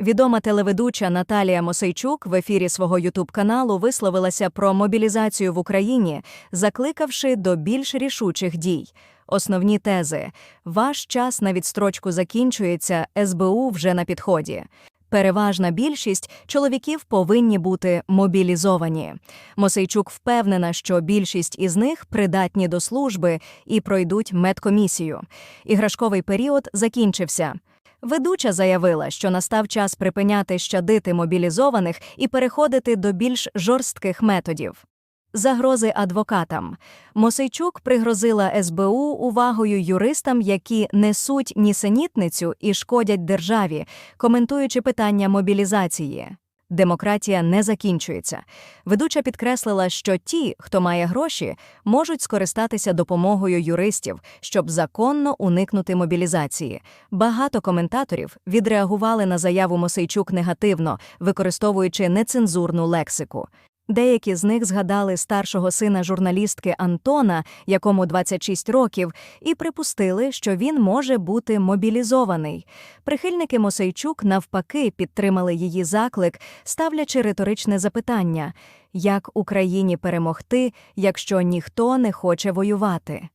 Відома телеведуча Наталія Мосейчук в ефірі свого ютуб-каналу висловилася про мобілізацію в Україні, закликавши до більш рішучих дій. Основні тези ваш час на відстрочку закінчується, СБУ вже на підході. Переважна більшість чоловіків повинні бути мобілізовані. Мосейчук впевнена, що більшість із них придатні до служби і пройдуть медкомісію. Іграшковий період закінчився. Ведуча заявила, що настав час припиняти щадити мобілізованих і переходити до більш жорстких методів. Загрози адвокатам. Мосейчук пригрозила СБУ увагою юристам, які несуть нісенітницю і шкодять державі, коментуючи питання мобілізації. Демократія не закінчується. Ведуча підкреслила, що ті, хто має гроші, можуть скористатися допомогою юристів, щоб законно уникнути мобілізації. Багато коментаторів відреагували на заяву Мосейчук негативно, використовуючи нецензурну лексику. Деякі з них згадали старшого сина журналістки Антона, якому 26 років, і припустили, що він може бути мобілізований. Прихильники Мосейчук навпаки підтримали її заклик, ставлячи риторичне запитання: як Україні перемогти, якщо ніхто не хоче воювати?